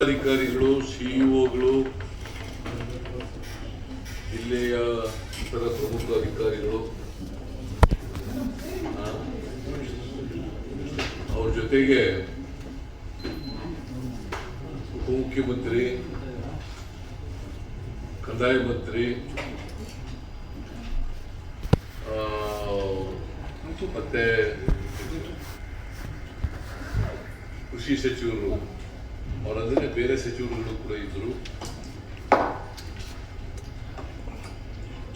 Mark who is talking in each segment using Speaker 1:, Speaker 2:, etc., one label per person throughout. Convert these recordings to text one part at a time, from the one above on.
Speaker 1: ಅಧಿಕಾರಿಗಳು ಸಿಇಒಗಳು ಜಿಲ್ಲೆಯ ಇತರ ಪ್ರಮುಖ ಅಧಿಕಾರಿಗಳು ಅವ್ರ ಜೊತೆಗೆ ಉಪಮುಖ್ಯಮಂತ್ರಿ ಕಂದಾಯ ಮಂತ್ರಿ ಮತ್ತೆ ಕೃಷಿ ಸಚಿವರು. ಅವರಂದ್ರೆ ಬೇರೆ ಸಚಿವರುಗಳು ಕೂಡ ಇದ್ದರು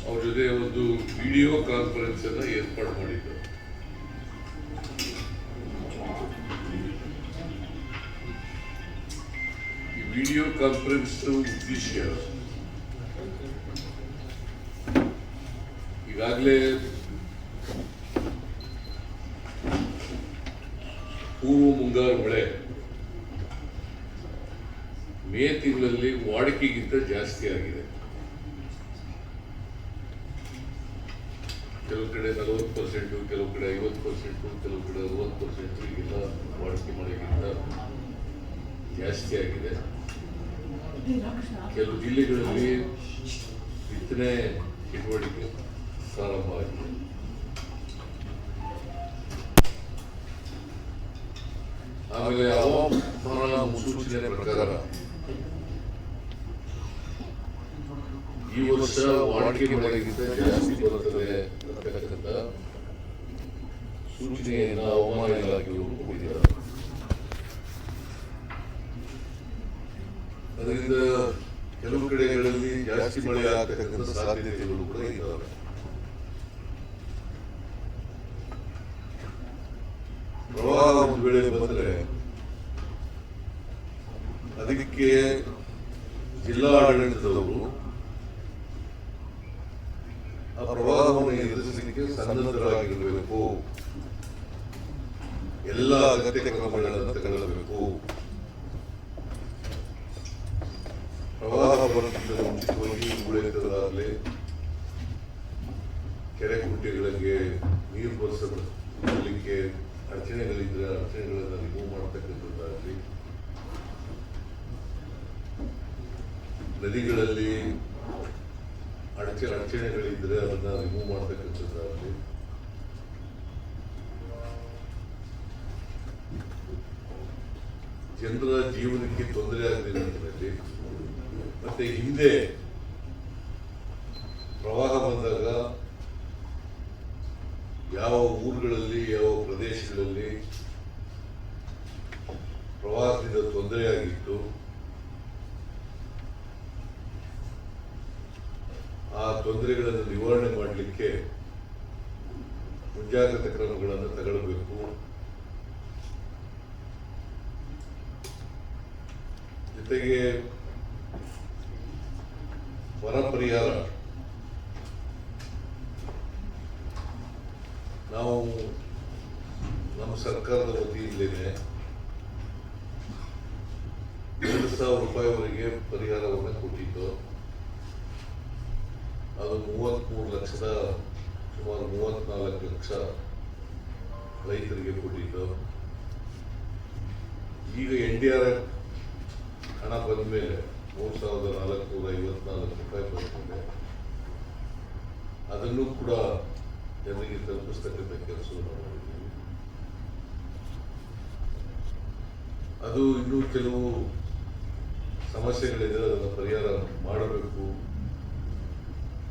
Speaker 1: ಅವ್ರ ಜೊತೆ ಒಂದು ವಿಡಿಯೋ ಕಾನ್ಫರೆನ್ಸ್ ಅನ್ನ ಏರ್ಪಾಡು ಮಾಡಿದ್ರು. ಈ ವಿಡಿಯೋ ಕಾನ್ಫರೆನ್ಸ್ ಉದ್ದೇಶ. ಈಗಾಗಲೇ ಪೂರ್ವ ಮುಂಗಾರು ಮಳೆ ಮೇ ತಿಂಗಳಲ್ಲಿ ವಾಡಿಕೆಗಿಂತ ಜಾಸ್ತಿ ಆಗಿದೆ. ಕೆಲವು ಕಡೆ ನಲವತ್ತು ಪರ್ಸೆಂಟು, ಕೆಲವು ಕಡೆ ಐವತ್ತು ಪರ್ಸೆಂಟು, ಕೆಲವು ಕಡೆ ಅರವತ್ತು ಪರ್ಸೆಂಟು ಈಗೆಲ್ಲ ವಾಡಿಕೆ ಮಳೆಗಿಂತ ಜಾಸ್ತಿ ಆಗಿದೆ. ಕೆಲವು ಜಿಲ್ಲೆಗಳಲ್ಲಿ ಬಿತ್ತನೆ ಚಟುವಟಿಕೆ ಪ್ರಾರಂಭ ಆಗಿದೆ. ಆಮೇಲೆ ಹವಾಮಾನ ಮುನ್ಸೂಚನೆ ಪ್ರಕಾರ ಈ ವರ್ಷ ವಾಡಿಕೆ ಮಳೆಗಿಂತ ಜಾಸ್ತಿ ಹವಾಮಾನ ಇಲಾಖೆಯವರು ಕೊಟ್ಟಿದ್ದಾರೆ ಅದರಿಂದ ಕೆಲವು ಕಡೆಗಳಲ್ಲಿ ಜಾಸ್ತಿ ಮಳೆ ಆಗತಕ್ಕಂಥ ಸಾಧ್ಯತೆಗಳು ಕೂಡ ಇದ್ದಾವೆ ಪ್ರವಾಹ ಒಂದು ವೇಳೆ ಬಂದ್ರೆ ಅದಕ್ಕೆ ಜಿಲ್ಲಾ ಆಡಳಿತದವರು ಆ ಪ್ರವಾಹವನ್ನು ಎದುರಿಸಲಿಕ್ಕೆ ಸನ್ನದ್ಧರಾಗಿರಬೇಕು ಎಲ್ಲ ಅಗತ್ಯ ಕ್ರಮಗಳನ್ನು ತಗೊಳ್ಳಬೇಕು ಪ್ರವಾಹ ಬರುತ್ತಿದ್ದ ಮುಂಚಿತವಾಗಿ ಉಳಿತದಾಗಲಿ ಕೆರೆ ಕುಂಟೆಗಳಿಗೆ ನೀರು ಬರಿಸಲಿಕ್ಕೆ ಅಡಚಣೆಗಳಿದ್ರೆ ಅಡಚಣೆಗಳನ್ನು ರಿಮೂವ್ ಮಾಡತಕ್ಕಂಥದ್ದಾಗಲಿ, ನದಿಗಳಲ್ಲಿ ಅಡಚ, ಅಡಚಣೆಗಳಿದ್ರೆ ಅದನ್ನ ರಿಮೂವ್ ಮಾಡತಕ್ಕಂಥದ್ದಾಗಲಿ, ಜನರ ಜೀವನಕ್ಕೆ ತೊಂದರೆ ಆಗಲಿ ಮತ್ತೆ ಹಿಂದೆ ಪ್ರವಾಹದಿಂದ ತೊಂದರೆಯಾಗಿತ್ತು ಆ ತೊಂದರೆಗಳನ್ನು ನಿವಾರಣೆ ಮಾಡಲಿಕ್ಕೆ ಮುಂಜಾಗ್ರತಾ ಕ್ರಮಗಳನ್ನು ತಗೊಳ್ಬೇಕು. ಜೊತೆಗೆ ಬರ ಪರಿಹಾರ ನಾವು ನಮ್ಮ ಸರ್ಕಾರದ ವತಿಯಿಂದಲೇ ಎರಡು ಸಾವಿರ ರೂಪಾಯಿವರೆಗೆ ಕೊಟ್ಟಿದ್ದು ಅದು ಮೂವತ್ತ್ಮೂರು ಲಕ್ಷದ ಸುಮಾರು ಮೂವತ್ತ್ನಾಲ್ಕು ಲಕ್ಷ ರೈತರಿಗೆ ಕೊಟ್ಟಿದ್ದು ಈಗ ಎನ್ ಡಿ ಆರ್ ಎಫ್ ಹಣ ಬಂದ ಮೇಲೆ ಮೂರು ಸಾವಿರದ ನಾಲ್ಕುನೂರ ಐವತ್ನಾಲ್ಕು ರೂಪಾಯಿ ಬರ್ತದೆ ಅದನ್ನು ಕೂಡ ಜನರಿಗೆ ತಲುಪಿಸ್ತಕ್ಕಂಥ ಕೆಲಸವನ್ನು ಮಾಡಿದ್ದೀವಿ. ಅದು ಇನ್ನೂ ಕೆಲವು ಸಮಸ್ಯೆಗಳಿದೆ, ಅದನ್ನು ಪರಿಹಾರ ಮಾಡಬೇಕು.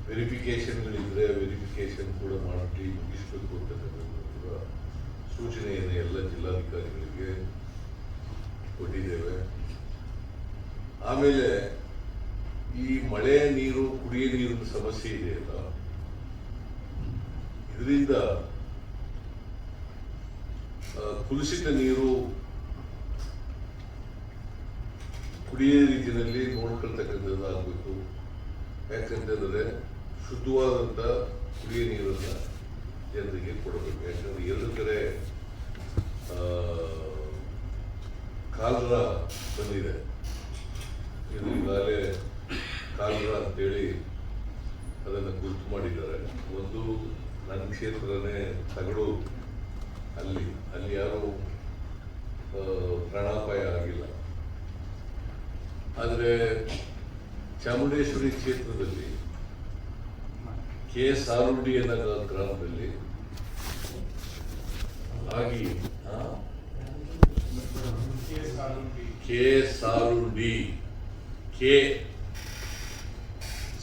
Speaker 1: ವೆರಿಫಿಕೇಷನ್ಗಳಿದ್ರೆ ವೆರಿಫಿಕೇಶನ್ ಕೂಡ ಮಾಡಿ ಮುಗಿಸ್ಬೇಕು ಅಂತಕ್ಕಂಥದ್ದು ಕೂಡ ಸೂಚನೆಯನ್ನು ಎಲ್ಲ ಜಿಲ್ಲಾಧಿಕಾರಿಗಳಿಗೆ ಕೊಟ್ಟಿದ್ದೇವೆ. ಆಮೇಲೆ ಈ ಮಳೆ ನೀರು, ಕುಡಿಯ ನೀರಿನ ಸಮಸ್ಯೆ ಇದೆಯಲ್ಲ ಇದರಿಂದ ಕುಲುಷಿತ ನೀರು ಕುಡಿಯ ರೀತಿಯಲ್ಲಿ ನೋಡ್ಕೊಳ್ತಕ್ಕಂಥದ್ದು ಆಗಬೇಕು. ಯಾಕಂತಂದ್ರೆ ಶುದ್ಧವಾದಂಥ ಕುಡಿಯೋ ನೀರನ್ನು ಜನರಿಗೆ ಕೊಡಬೇಕು. ಯಾಕಂದರೆ ಎರಡು ಕಡೆ ಕಾಲರ ಬಂದಿದೆ. ಇದು ಈಗಾಗಲೇ ಕಾಲರ ಅಂತೇಳಿ ಅದನ್ನು ಗುರುತು ಮಾಡಿದ್ದಾರೆ. ಒಂದು ನನ್ನ ಕ್ಷೇತ್ರನೇ ತಗಡು ಅಲ್ಲಿ. ಅಲ್ಲಿ ಯಾರೂ ಪ್ರಾಣಾಪಾಯ ಆಗಿಲ್ಲ. ಆದರೆ ಚಾಮುಂಡೇಶ್ವರಿ ಕ್ಷೇತ್ರದಲ್ಲಿ ಕೆ ಸಾರುಡಿ ಅನ್ನೋ ಗ್ರಾಮದಲ್ಲಿ ಆಗಿ ಕೆ ಕೆ ಆರುಡಿ, ಕೆ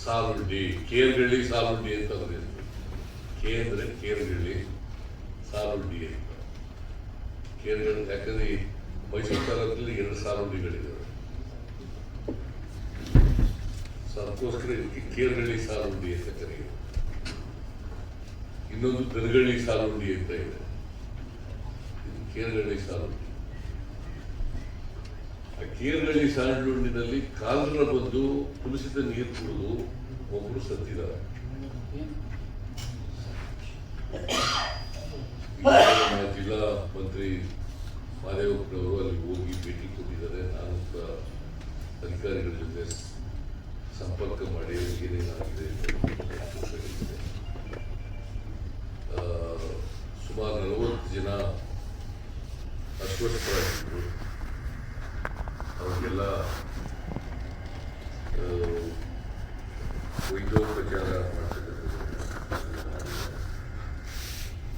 Speaker 1: ಸಾಲುಂಡಿ ಕೇರ್ಗಳ್ಳಿ ಸಾಲುಂಡಿ ಅಂತ ಬರೆಯುತ್ತೆ. ಕೆ ಅಂದರೆ ಕೇರ್ಗಳ್ಳಿ ಸಾಲುಂಡಿ ಅಂತ. ಕೇರ್ಗಳ್ಳಿ ಯಾಕಂದ್ರೆ ಮೈಸೂರು ತಾಲೂಕಲ್ಲಿ ಎರಡು ಸಾಲುಂಡಿಗಳಿದ್ದಾವೆ ಇದಕ್ಕೆ ಕೇರ್ಗಳ್ಳಿ ಸಾಲುಂಡಿ ಅಂತ ಕರೆಯುವ ಇನ್ನೊಂದು ದನಗಳ್ಳಿ ಸಾಲುಂಡಿ ಅಂತ ಇದೆ. ಇದು ಕೇರ್ಗಳ್ಳಿ ಆ ಕೇರಳಿ ಸಾಲುಂಡಿನಲ್ಲಿ ಕಾಲರ ಬಂದು ಕುಲುಸಿದ ನೀರು ಕುಡಿದು ಒಬ್ಬರು ಸತ್ತಿದ್ದಾರೆ. ಜಿಲ್ಲಾ ಮಂತ್ರಿ ಮಾದೇವಪ್ಪನವರು ಅಲ್ಲಿ ಹೋಗಿ ಭೇಟಿ ಕೊಟ್ಟಿದ್ದಾರೆ. ನಾನು ಅಧಿಕಾರಿಗಳ ಜೊತೆ ಸಂಪರ್ಕ ಮಾಡಿ ಏನೇನಾಗಿದೆ ಅಂತ ಹೇಳಿದ್ದೆ. ಆ, ಸುಮಾರು ನಲವತ್ತು ಜನ ಅಸ್ವಸ್ಥರಾಗಿದ್ದರು ಅವ್ರಿಗೆಲ್ಲ ಆ, ವೈದ್ಯೋಪಚಾರ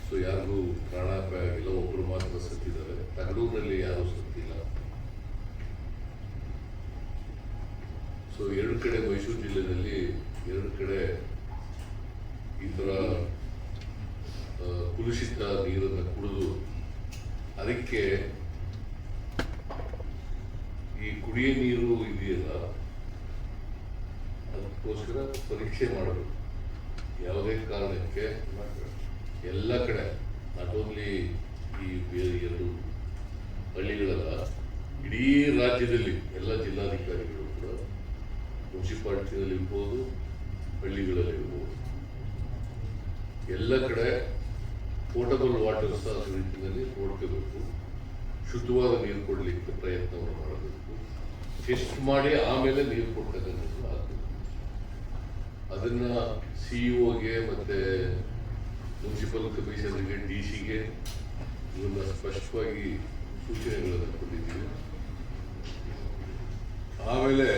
Speaker 1: ಸೊ ಯಾರಿಗೂ ಪ್ರಾಣಾಪಾಯ ಆಗಿಲ್ಲ ಒಬ್ಬರು ಮಾತ್ರ ಸತ್ತಿದ್ದಾರೆ ತಗಡೂರಿನಲ್ಲಿ ಯಾರೂ ಸತ್ತಿಲ್ಲ ಸೊ ಎರಡು ಕಡೆ ಮೈಸೂರು ಜಿಲ್ಲೆಯಲ್ಲಿ ಎರಡು ಕಡೆ ಈ ಥರ ಕುಲುಷಿತ ನೀರನ್ನು ಕುಡಿದು ಅದಕ್ಕೆ ಈ ಕುಡಿಯ ನೀರು ಇದೆಯಲ್ಲ, ಅದಕ್ಕೋಸ್ಕರ ಪರೀಕ್ಷೆ ಮಾಡಬೇಕು. ಯಾವುದೇ ಕಾರಣಕ್ಕೆ ಎಲ್ಲ ಕಡೆ ನಾಟ್ ಓನ್ಲಿ ಈ ಎರಡು ಹಳ್ಳಿಗಳಲ್ಲ, ಇಡೀ ರಾಜ್ಯದಲ್ಲಿ ಮುನ್ಸಿಪಾಲ್ಟಿನಲ್ಲಿ ಹಳ್ಳಿಗಳಲ್ಲಿರ್ಬೋದು ಎಲ್ಲ ಕಡೆ ಪೋರ್ಟಬಲ್ ವಾಟರ್ ನಿಟ್ಟಿನಲ್ಲಿ ನೋಡ್ಕೋಬೇಕು ಶುದ್ಧವಾದ ನೀರು ಕೊಡಲಿಕ್ಕೆ ಪ್ರಯತ್ನವನ್ನು ಮಾಡಬೇಕು ಟೆಸ್ಟ್ ಮಾಡಿ ಆಮೇಲೆ ನೀರು ಕೊಡ್ತಕ್ಕಂಥದ್ದು ಆಗಬೇಕು ಅದನ್ನ ಸಿಇಒಗೆ ಮತ್ತೆ ಮುನ್ಸಿಪಲ್ ಕಮಿಷನರ್ಗೆ ಡಿ ಸಿಗೆ ಇವನ್ನ ಸ್ಪಷ್ಟವಾಗಿ ಸೂಚನೆಗಳನ್ನು ಕೊಟ್ಟಿದ್ದೀವಿ ಆಮೇಲೆ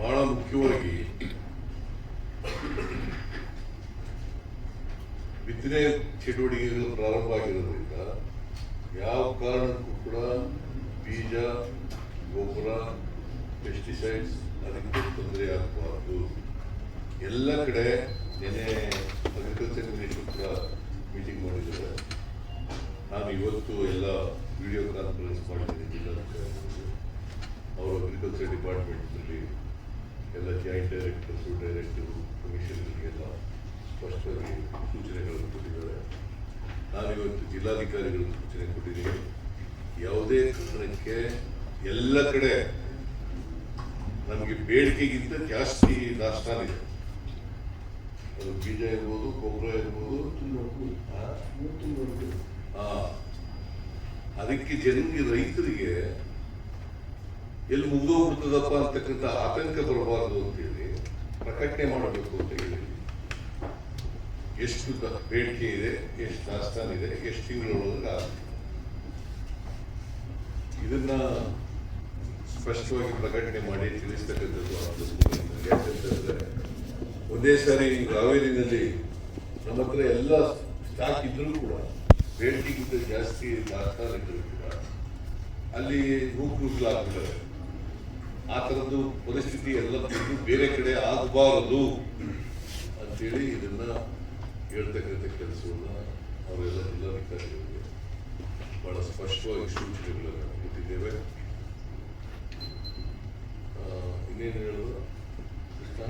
Speaker 1: ಬಹಳ ಮುಖ್ಯವಾಗಿ ಬಿತ್ತನೆ ಚಟುವಟಿಕೆಗಳು ಪ್ರಾರಂಭ ಆಗಿರೋದ್ರಿಂದ ಯಾವ ಕಾರಣಕ್ಕೂ ಕೂಡ ಬೀಜ, ಗೊಬ್ಬರ ಪೆಸ್ಟಿಸೈಡ್ಸ್ ಅದಕ್ಕೆ ತೊಂದರೆ ಆಗಬಾರ್ದು. ಎಲ್ಲ ಕಡೆ ನೆನೆ ಅಗ್ರಿಕಲ್ಚರ್ ಮಿನಿಸ್ಟರ್ ಕೂಡ ಮೀಟಿಂಗ್ ಮಾಡಿದ್ದಾರೆ. ನಾನು ಇವತ್ತು ಎಲ್ಲ ವಿಡಿಯೋ ಕಾನ್ಫರೆನ್ಸ್ ಮಾಡಿದ್ದೀನಿ ಜಿಲ್ಲಾಧಿಕಾರಿ ಅವರು ಅಗ್ರಿಕಲ್ಚರ್ ಡಿಪಾರ್ಟ್ಮೆಂಟ್ನಲ್ಲಿ ಎಲ್ಲ ಜಾಯಿಂಟ್ ಡೈರೆಕ್ಟರ್ಸು ಡೈರೆಕ್ಟರು ಕಮಿಷನರ್ಗೆಲ್ಲ ಸ್ಪಷ್ಟವಾಗಿ ಸೂಚನೆಗಳನ್ನು ಕೊಟ್ಟಿದ್ದಾರೆ. ನಾನು ಇವತ್ತು ಜಿಲ್ಲಾಧಿಕಾರಿಗಳಿಗೆ ಸೂಚನೆ ಕೊಟ್ಟಿದ್ದೀನಿ. ಯಾವುದೇ ಕಾರಣಕ್ಕೆ ಎಲ್ಲ ಕಡೆ ನಮಗೆ ಬೇಡಿಕೆಗಿಂತ ಜಾಸ್ತಿ ದಾಸ್ತಾನಿದೆ ಅದು ಬೀಜ ಇರ್ಬೋದು ಗೊಬ್ಬರ ಇರ್ಬೋದು. ಅದಕ್ಕೆ ಜನರಿಗೆ ರೈತರಿಗೆ ಎಲ್ಲಿ ಮುಗಿದೋಗ್ಬಿಡ್ತದಪ್ಪ ಅಂತಕ್ಕಂಥ ಆತಂಕ ಬರಬಾರದು ಅಂತೇಳಿ ಪ್ರಕಟಣೆ ಮಾಡಬೇಕು ಅಂತ ಹೇಳಿ. ಎಷ್ಟು ಬೇಡಿಕೆ ಇದೆ, ಎಷ್ಟು ದಾಸ್ತಾನ ಇದೆ, ಎಷ್ಟು ತಿಂಗಳೊಳಗೆ ಇದನ್ನ ಸ್ಪಷ್ಟವಾಗಿ ಪ್ರಕಟಣೆ ಮಾಡಿ ತಿಳಿಸ್ತಕ್ಕಂಥದ್ದು ಯಾಕಂತಂದ್ರೆ ಒಂದೇ ಸಾರಿ ಕಾವೇರಿನಲ್ಲಿ ನಮ್ಮ ಹತ್ರ ಎಲ್ಲ ಸ್ಟಾಕ್ ಇದ್ರೂ ಕೂಡ ಬೇಡಿಕೆಗಿಂತ ಜಾಸ್ತಿ ದಾಸ್ತಾನ ಇದ್ರು ಕೂಡ ಅಲ್ಲಿ ನೂಕುನುಗ್ಲಾಗ್ಬಿಟ್ಟರೆ ಆ ಥರದ್ದು ಪರಿಸ್ಥಿತಿ ಎಲ್ಲ ಬೇರೆ ಕಡೆ ಆಗಬಾರದು ಅಂತೇಳಿ ಇದನ್ನ ಹೇಳ್ತಕ್ಕಂಥ ಕೆಲಸವನ್ನ ಅವರೆಲ್ಲ ಜಿಲ್ಲಾಧಿಕಾರಿಗಳಿಗೆ ಬಹಳ ಸ್ಪಷ್ಟವಾಗಿ ಸೂಚನೆಗಳನ್ನು ಕೊಟ್ಟಿದ್ದೇವೆ. ಇನ್ನೇನು ಹೇಳೋದು? ಕೃಷ್ಣ?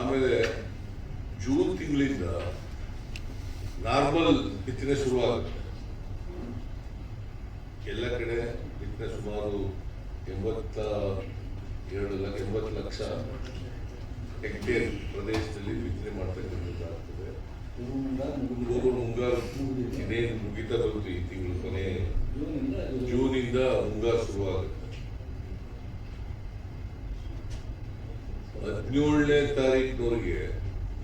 Speaker 1: ಆಮೇಲೆ ಜೂನ್ ತಿಂಗಳಿಂದ ನಾರ್ಮಲ್ ಬಿತ್ತನೆ ಶುರುವಾಗುತ್ತೆ. ಎಲ್ಲ ಕಡೆ ಬಿತ್ತನೆ ಸುಮಾರು ಎಂಬತ್ತ ಎರಡು ಲಕ್ಷ, ಎಂಬತ್ತು ಲಕ್ಷ ಹೆಕ್ಟೇರ್ ಪ್ರದೇಶದಲ್ಲಿ ಬಿತ್ತನೆ ಮಾಡ್ತಕ್ಕಂಥದ್ದಾಗ್ತದೆ ಮುಂಗಾರು ಇನ್ನೇನು ಮುಗಿತಾ ಬಂತು ಈ ತಿಂಗಳು ಕೊನೆ. ಜೂನಿಂದ ಮುಂಗಾರು ಶುರುವಾಗುತ್ತೆ. ಹದಿನೇಳನೇ ತಾರೀಕಿನವರೆಗೆ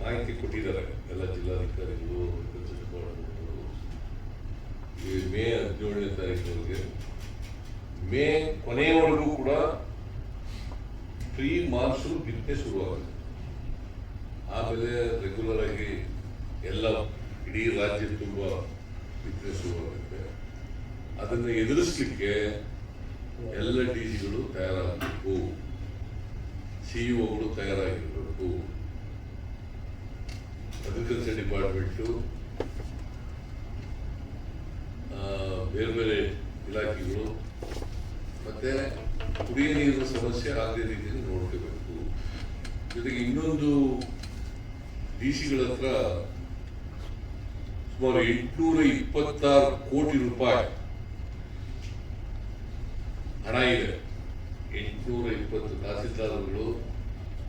Speaker 1: ಮಾಹಿತಿ ಕೊಟ್ಟಿದ್ದಾರೆ ಎಲ್ಲ ಜಿಲ್ಲಾಧಿಕಾರಿಗಳು. ಮೇ ಹದಿನೇಳನೇ ತಾರೀಕಿನವರೆಗೆ ಮೇ ಕೊನೆಯವರೆಗೂ ಕೂಡ ಪ್ರೀ ಮಾನ್ಸೂನ್ ಬಿತ್ತನೆ ಶುರುವಾಗುತ್ತೆ. ಆಮೇಲೆ ರೆಗ್ಯುಲರ್ ಆಗಿ ಎಲ್ಲ ಇಡೀ ರಾಜ್ಯ ತುಂಬ ಬಿತ್ತನೆ ಶುರುವಾಗುತ್ತೆ. ಅದನ್ನು ಎದುರಿಸಲಿಕ್ಕೆ ಎಲ್ಲ ಡಿ ಜಿಗಳು ತಯಾರಾಗಬೇಕು. ಸಿ ಒಗಳು ತಯಾರಾಗಿರಬೇಕು. ಅಗ್ರಿಕಲ್ಚರ್ ಡಿಪಾರ್ಟ್ಮೆಂಟು ಆ, ಬೇರೆ ಬೇರೆ ಇಲಾಖೆಗಳು ಮತ್ತೆ ಕುಡಿಯ ನೀರಿನ ಸಮಸ್ಯೆ ಆಗದೇ ರೀತಿಯಲ್ಲಿ ನೋಡ್ಕೋಬೇಕು. ಜೊತೆಗೆ ಇನ್ನೊಂದು ಡಿ ಸಿಗಳ ಹತ್ರ ಸುಮಾರು ಎಂಟುನೂರ ಇಪ್ಪತ್ತಾರು ಕೋಟಿ ರೂಪಾಯಿ ಹಣ ಇದೆ. ಎಂಟುನೂರ ಇಪ್ಪತ್ತು ತಹಸೀಲ್ದಾರ್ಗಳು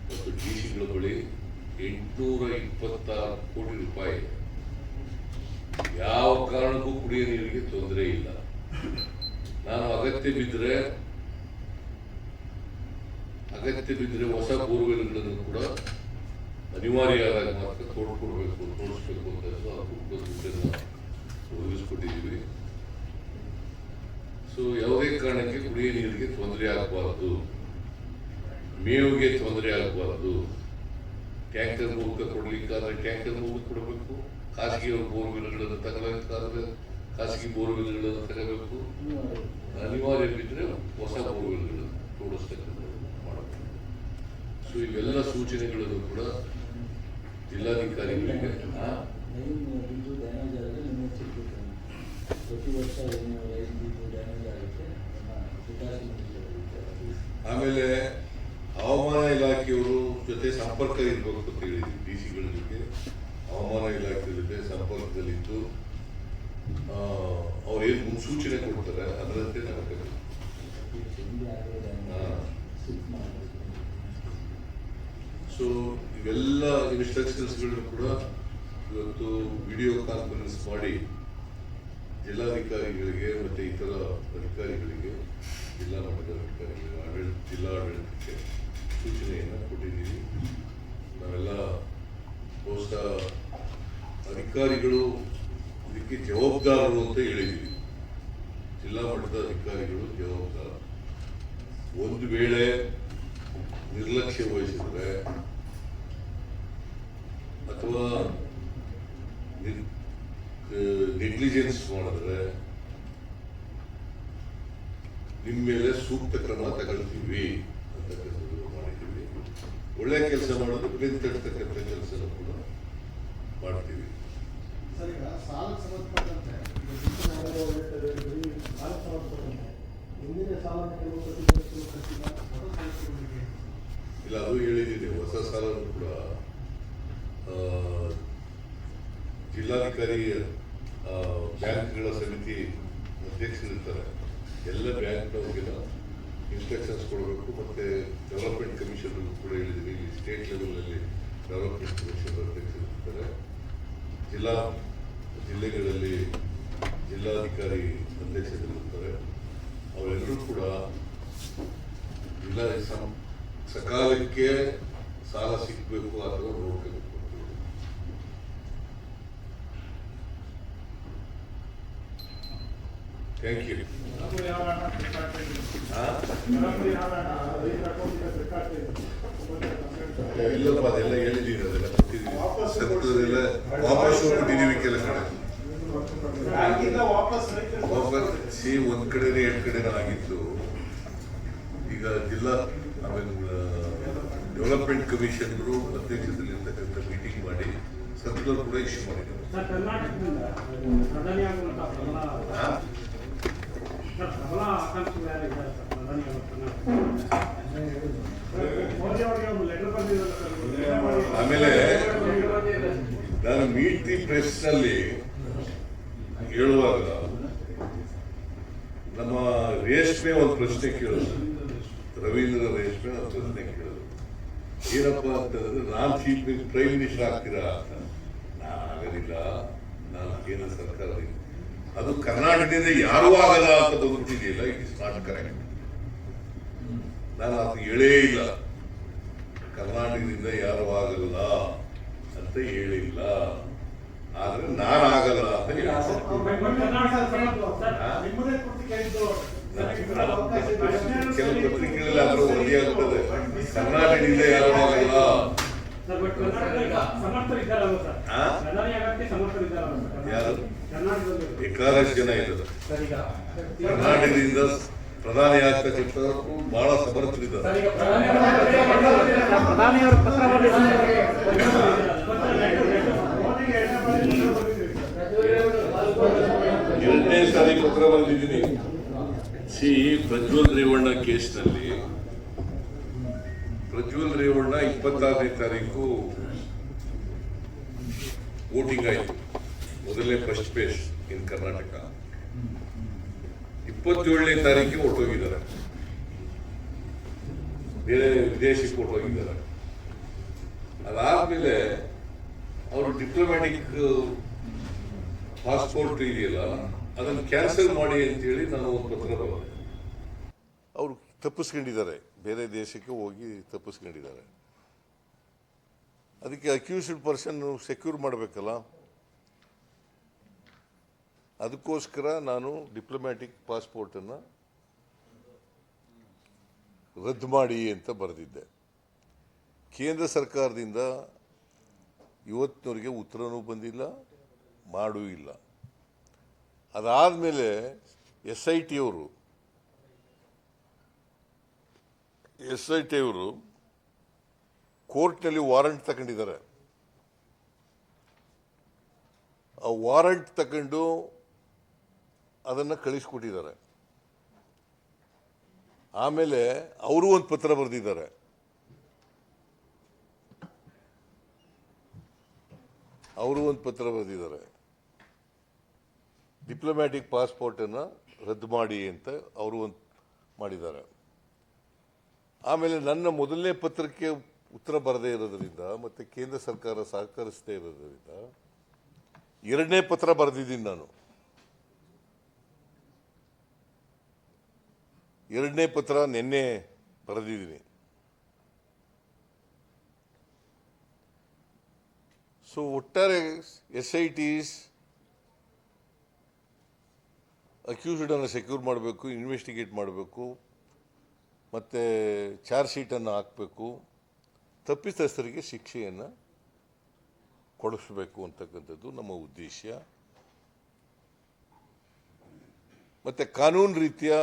Speaker 1: ಮತ್ತು ಡಿ ಸಿಗಳ ಬಳಿ ಎಂಟುನೂರ ಇಪ್ಪತ್ತಾರು ಕೋಟಿ ರೂಪಾಯಿ ಇದೆ. ಯಾವ ಕಾರಣಕ್ಕೂ ಕುಡಿಯ ನೀರಿಗೆ ತೊಂದರೆ ಇಲ್ಲ. ನಾನು ಅಗತ್ಯ ಬಿದ್ದರೆ ಅಗತ್ಯ ಬಿದ್ದರೆ ಹೊಸ ಬೋರ್ವೆಲ್ಗಳನ್ನು ಕೂಡ ಅನಿವಾರ್ಯ ಆದಾಗ ಮಾತ್ರ ತೋಡ್ಕೊಡ್ಬೇಕು, ತೋರಿಸ್ಬೇಕು ಅಂತ ದುಡ್ಡನ್ನು ಒದಗಿಸ್ಕೊಟ್ಟಿದ್ದೀವಿ. ಸೊ ಯಾವುದೇ ಕಾರಣಕ್ಕೆ ಕುಡಿಯ ನೀರಿಗೆ ತೊಂದರೆ ಆಗಬಾರ್ದು. ಮೇವಿಗೆ ತೊಂದರೆ ಆಗಬಾರ್ದು. ಟ್ಯಾಂಕರ್ ಮೂಲಕ ಕೊಡ್ಲಿಕ್ಕಾದ್ರೆ ಟ್ಯಾಂಕರ್ ಮೂಲಕ ಕೊಡಬೇಕು. ಖಾಸಗಿ ಬೋರ್ವೆಲ್ಗಳನ್ನು ತಗೊಳ್ಳಬೇಕಾದ್ರೆ ಖಾಸಗಿ ಬೋರ್ವೆಲ್ಗಳನ್ನು ತಗೋಬೇಕು. ಅನಿವಾರ್ಯ ಬಿದ್ದರೆ ಹೊಸ ಬೋರ್ವೆಲ್ಗಳನ್ನು ತೋಡಿಸ್ತಕ್ಕಂಥದ್ದು ಮಾಡಬೇಕು. ಸೊ ಇವೆಲ್ಲ ಸೂಚನೆಗಳನ್ನು ಕೂಡ ಜಿಲ್ಲಾಧಿಕಾರಿಗಳಿಗೆ ಆಮೇಲೆ ಹವಾಮಾನ ಇಲಾಖೆಯವರು ಜೊತೆ ಸಂಪರ್ಕ ಇರಬೇಕು ಅಂತ ಹೇಳಿದ್ವಿ ಡಿ ಸಿಗಳ ಜೊತೆ ಹವಾಮಾನ ಇಲಾಖೆ ಜೊತೆ ಸಂಪರ್ಕದಲ್ಲಿದ್ದು ಅವ್ರು ಏನು ಮುನ್ಸೂಚನೆ ಕೊಡ್ತಾರೆ ಅದರಂತೆ
Speaker 2: ನಡಬೇಕು
Speaker 1: ಸೊ ಇವೆಲ್ಲ ಇನ್ಸ್ಟ್ರಕ್ಷನ್ಸ್ಗಳನ್ನು ಕೂಡ ಇವತ್ತು ವಿಡಿಯೋ ಕಾನ್ಫರೆನ್ಸ್ ಮಾಡಿ ಜಿಲ್ಲಾಧಿಕಾರಿಗಳಿಗೆ ಮತ್ತೆ ಇತರ ಅಧಿಕಾರಿಗಳಿಗೆ, ಜಿಲ್ಲಾ ಮಟ್ಟದ ಅಧಿಕಾರಿಗಳಿಗೆ, ಆಡಳಿತ, ಜಿಲ್ಲಾಡಳಿತಕ್ಕೆ ಸೂಚನೆಯನ್ನು ಕೊಟ್ಟಿದ್ದೀವಿ. ನಾವೆಲ್ಲ ಬಹುಶಃ ಅಧಿಕಾರಿಗಳು ಇದಕ್ಕೆ ಜವಾಬ್ದಾರರು ಅಂತ ಹೇಳಿದ್ದೀವಿ ಜಿಲ್ಲಾ ಮಟ್ಟದ ಅಧಿಕಾರಿಗಳು ಜವಾಬ್ದಾರ. ಒಂದು ವೇಳೆ ನಿರ್ಲಕ್ಷ್ಯ ವಹಿಸಿದರೆ ಅಥವಾ ನೆಗ್ಲಿಜೆನ್ಸ್ ಮಾಡಿದ್ರೆ ನಿಮ್ಮ ಮೇಲೆ ಸೂಕ್ತ ಕ್ರಮ ತಗೊಳ್ತೀವಿ ಅಂತಕ್ಕಂಥದ್ದು ಮಾಡಿದ್ದೀವಿ. ಒಳ್ಳೆ ಕೆಲಸ ಮಾಡೋದು ಬೆನ್ ತಡ್ತಕ್ಕಂಥ ಕೆಲಸ ಕೂಡ ಮಾಡ್ತೀವಿ. ಇಲ್ಲ ಅದು ಹೇಳಿದ್ದೀನಿ. ಹೊಸ ಸಾಲನು ಕೂಡ ಜಿಲ್ಲಾಧಿಕಾರಿ ಬ್ಯಾಂಕ್ಗಳ ಸಮಿತಿ ಅಧ್ಯಕ್ಷರಿರ್ತಾರೆ. ಎಲ್ಲ ಬ್ಯಾಂಕ್ನವ್ರಿಗೆಲ್ಲ ಇನ್ಸ್ಟ್ರಕ್ಷನ್ಸ್ ಕೊಡಬೇಕು. ಮತ್ತು ಡೆವಲಪ್ಮೆಂಟ್ ಕಮಿಷನ್ ಕೂಡ ಹೇಳಿದ್ದೀನಿ. ಇಲ್ಲಿ ಸ್ಟೇಟ್ ಲೆವೆಲಲ್ಲಿ ಡೆವಲಪ್ಮೆಂಟ್ ಕಮಿಷನ್ ಜಿಲ್ಲಾ ಜಿಲ್ಲೆಗಳಲ್ಲಿ ಜಿಲ್ಲಾಧಿಕಾರಿ ಸಂದೇಶದಲ್ಲಿರುತ್ತಾರೆ ಅವರೆಲ್ಲರೂ ಕೂಡ ಜಿಲ್ಲಾ ಸಕಾಲಕ್ಕೆ ಸಾಲ ಸಿಗಬೇಕು ಅಥವಾ ನೋಡ್ಕೋಬೇಕು ಥ್ಯಾಂಕ್ ಯು. ಇಲ್ಲಪ್ಪ ಅದೆಲ್ಲ ಹೇಳಿದ್ದೀನಿ ಅದೆಲ್ಲ ಕೊಟ್ಟಿದ್ದೀವಿ ಸತ್ತದೆಲ್ಲ ವಾಪಸ್ ಕೊಟ್ಟಿದ್ದೀವಿ ಕೆಲ ಕಡೆ
Speaker 3: ಬ್ಯಾಂಕಿಂದ ವಾಪಸ್ ರೈತರಿಗೆ
Speaker 1: ವಾಪಸ್ ಸಿ ಒಂದು ಕಡೆನೇ ಎರಡ್ ಕಡೆನೇ ಆಗಿತ್ತು. ಈಗ ಜಿಲ್ಲಾ ಆಮೇಲೆ ಡೆವಲಪ್ಮೆಂಟ್ ಕಮಿಷನ್ರು ಅಧ್ಯಕ್ಷದಲ್ಲಿರ್ತಕ್ಕಂಥ ಮೀಟಿಂಗ್ ಮಾಡಿ ಸರ್ಕ್ಯುಲರ್ ಕೂಡ ಇಶ್ಯೂ ಮಾಡಿದ್ದಾರೆ
Speaker 4: ಪ್ರಧಾನಿ
Speaker 1: ಆಮೇಲೆ ನಾನು ಮೀಟ್ ಪ್ರೆಸ್ನಲ್ಲಿ ಹೇಳುವಾಗ ನಮ್ಮ ರೇಷ್ಮೆ ಒಂದು ಪ್ರಶ್ನೆ ಕೇಳೋದು. ರವೀಂದ್ರ ರೇಷ್ಮೆ ಒಂದು ಪ್ರಶ್ನೆ ಏನಪ್ಪ ಅಂತಂದ್ರೆ ನಾನು ಚೀಫ್ ಪ್ರೈಮ್ ಮಿನಿಸ್ಟರ್ ಆಗ್ತೀರಾ? ಅಂತ. ನಾನು ಆಗಲಿಲ್ಲ. ನಾನು ಕೇಂದ್ರ ಸರ್ಕಾರ ಅದು ಕರ್ನಾಟಕದಿಂದ ಯಾರೂ ಆಗಲ್ಲ ಅಂತ ಬಂದ್ಬಿಟ್ಟಿದೆಯಲ್ಲ ಇಟ್ ಇಸ್ ನಾಟ್ ಕರೆಕ್ಟ್ ನಾನು ಅದು ಹೇಳೇ ಇಲ್ಲ. ಕರ್ನಾಟಕದಿಂದ ಯಾರು ಆಗಲ್ಲ ಅಂತ ಹೇಳಿಲ್ಲ. ಆದ್ರೆ ನಾನಾಗಲ್ಲ ಅಂತ ಕೆಲವು ಪತ್ರಿಕೆಗಳಲ್ಲಿ ಆದ್ರೂ ವರದಿಯಾಗುತ್ತದೆ ಕರ್ನಾಟಕದಿಂದ ಯಾರು ಆಗಲ್ಲ. ಯಾರು? ಬೇಕಾದಷ್ಟು ಜನ ಇದ್ದಾರೆ. ಕರ್ನಾಟಕದಿಂದ ಪ್ರಧಾನಿ ಆಗ್ತಕ್ಕಂಥದ್ದು ಬಹಳ ಸಮರ್ಥರಿದ್ದಾರೆ.
Speaker 4: ಎರಡನೇ ಸಾರಿ
Speaker 1: ಪತ್ರ ಬರೆದಿದ್ದೀನಿ. ಸಿ ಪ್ರಜ್ವಲ್ ರೇವಣ್ಣ ಕೇಸ್ನಲ್ಲಿ. ಪ್ರಜ್ವಲ್ ರೇವಣ್ಣ ಇಪ್ಪತ್ತಾರನೇ ತಾರೀಕು ವೋಟಿಂಗ್ ಆಯಿತು. ಮೊದಲನೇ ಫಸ್ಟ್ ಪೇಸ್ ಇನ್ ಕರ್ನಾಟಕ. ಇಪ್ಪತ್ತೇಳನೇ ತಾರೀಕಿಗೆ ಹೊರಟೋಗಿದ್ದಾರೆ. ಬೇರೆ ವಿದೇಶಕ್ಕೆ ಹೊರಟೋಗಿದ್ದಾರೆ. ಅದಾದ್ಮೇಲೆ ಅವರು ಡಿಪ್ಲೊಮ್ಯಾಟಿಕ್ ಪಾಸ್ಪೋರ್ಟ್ ಇದೆಯಲ್ಲ, ಅದನ್ನು ಕ್ಯಾನ್ಸಲ್ ಮಾಡಿ ಅಂತೇಳಿ ನಾನು ಒಂದು ಪತ್ರ ಬರೆದೆ ಅವರು ತಪ್ಪಿಸ್ಕೊಂಡಿದ್ದಾರೆ. ಬೇರೆ ದೇಶಕ್ಕೆ ಹೋಗಿ ತಪ್ಪಿಸ್ಕೊಂಡಿದ್ದಾರೆ. ಅದಕ್ಕೆ ಅಕ್ಯೂಸ್ಡ್ ಪರ್ಸನ್ ಸೆಕ್ಯೂರ್ ಮಾಡಬೇಕಲ್ಲ? ಅದಕ್ಕೋಸ್ಕರ ನಾನು ಡಿಪ್ಲೊಮ್ಯಾಟಿಕ್ ಪಾಸ್ಪೋರ್ಟನ್ನು ರದ್ದು ಮಾಡಿ ಅಂತ ಬರೆದಿದ್ದೆ. ಕೇಂದ್ರ ಸರ್ಕಾರದಿಂದ ಇವತ್ತಿನವರೆಗೆ ಉತ್ತರವೂ ಬಂದಿಲ್ಲ, ಮಾಡೂ ಇಲ್ಲ. ಅದಾದಮೇಲೆ ಎಸ್ ಐ ಟಿ ಅವರು ಎಸ್ ಐ ಟಿ ಅವರು ಕೋರ್ಟ್ನಲ್ಲಿ ವಾರಂಟ್ ತಗೊಂಡಿದ್ದಾರೆ. ಆ ವಾರಂಟ್ ತಗೊಂಡು ಅದನ್ನು ಕಳಿಸ್ಕೊಟ್ಟಿದ್ದಾರೆ. ಆಮೇಲೆ ಅವರು ಒಂದು ಪತ್ರ ಬರೆದಿದ್ದಾರೆ. ಅವರು ಒಂದು ಪತ್ರ ಬರೆದಿದ್ದಾರೆ. ಡಿಪ್ಲೊಮ್ಯಾಟಿಕ್ ಪಾಸ್ಪೋರ್ಟನ್ನು ರದ್ದು ಮಾಡಿ ಅಂತ ಅವರು ಒಂದು ಮಾಡಿದ್ದಾರೆ. ಆಮೇಲೆ ನನ್ನ ಮೊದಲನೇ ಪತ್ರಕ್ಕೆ ಉತ್ತರ ಬರದೇ ಇರೋದರಿಂದ ಮತ್ತು ಕೇಂದ್ರ ಸರ್ಕಾರ ಸಹಕರಿಸದೇ ಇರೋದರಿಂದ ಎರಡನೇ ಪತ್ರ ಬರೆದಿದ್ದೀನಿ ನಾನು. ಎರಡನೇ ಪತ್ರ ನಿನ್ನೆ ಬರೆದಿದ್ದೀನಿ. ಸೊ ಒಟ್ಟಾರೆ ಎಸ್ ಐ ಟಿಸ್ ಅಕ್ಯೂಸ್ಡನ್ನು ಸೆಕ್ಯೂರ್ ಮಾಡಬೇಕು ಇನ್ವೆಸ್ಟಿಗೇಟ್ ಮಾಡಬೇಕು, ಮತ್ತು ಚಾರ್ಜ್ ಶೀಟನ್ನು ಹಾಕಬೇಕು, ತಪ್ಪಿತಸ್ಥರಿಗೆ ಶಿಕ್ಷೆಯನ್ನು ಕೊಡಿಸ್ಬೇಕು ಅಂತಕ್ಕಂಥದ್ದು ನಮ್ಮ ಉದ್ದೇಶ. ಮತ್ತು ಕಾನೂನು ರೀತಿಯ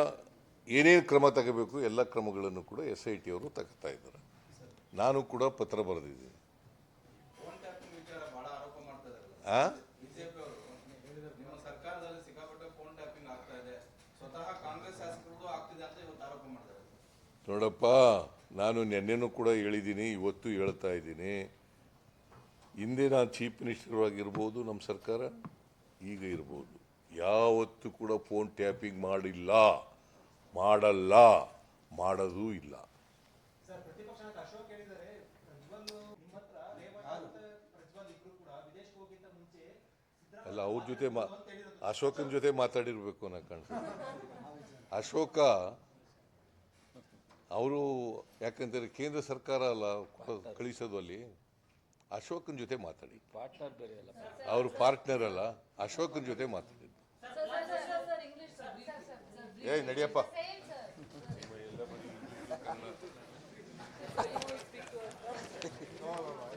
Speaker 1: ಏನೇನು ಕ್ರಮ ತಗೋಬೇಕು, ಎಲ್ಲ ಕ್ರಮಗಳನ್ನು ಕೂಡ ಎಸ್ ಐ ಟಿ ಅವರು ತಗೋತಾ ಇದ್ದಾರೆ. ನಾನು ಕೂಡ ಪತ್ರ ಬರೆದಿದ್ದೀನಿ. ನೋಡಪ್ಪ, ನಾನು ನಿನ್ನೆನೂ ಕೂಡ ಹೇಳಿದ್ದೀನಿ, ಇವತ್ತು ಹೇಳ್ತಾ ಇದ್ದೀನಿ. ಹಿಂದೆ ನಾನು ಚೀಫ್ ಮಿನಿಸ್ಟರ್ ಆಗಿರ್ಬೋದು, ನಮ್ಮ ಸರ್ಕಾರ ಈಗ ಇರ್ಬೋದು. ಯಾವತ್ತೂ ಕೂಡ ಫೋನ್ ಟ್ಯಾಪಿಂಗ್ ಮಾಡಿಲ್ಲ. ಮಾಡಲ್ಲ ಮಾಡೋದೂ ಇಲ್ಲ. ಅಲ್ಲ ಅವ್ರ ಜೊತೆ ಮಾ ಅಶೋಕನ ಜೊತೆ ಮಾತಾಡಿರ್ಬೇಕು ನಾ ಕಾಣ್ತದೆ. ಅಶೋಕ ಅವರು ಯಾಕಂದ್ರೆ ಕೇಂದ್ರ ಸರ್ಕಾರ ಅಲ್ಲ ಕಳಿಸೋದು ಅಲ್ಲಿ. ಅಶೋಕನ ಜೊತೆ ಮಾತಾಡಿ.
Speaker 2: ಪಾರ್ಟ್ನರ್ ಬೇರೆ ಅಲ್ಲ.
Speaker 1: ಅವ್ರ ಪಾರ್ಟ್ನರ್ ಅಲ್ಲ ಅಶೋಕನ ಜೊತೆ ಮಾತಾಡಿದ್ದು. ಏಯ್ ನಡಿಯಪ್ಪ.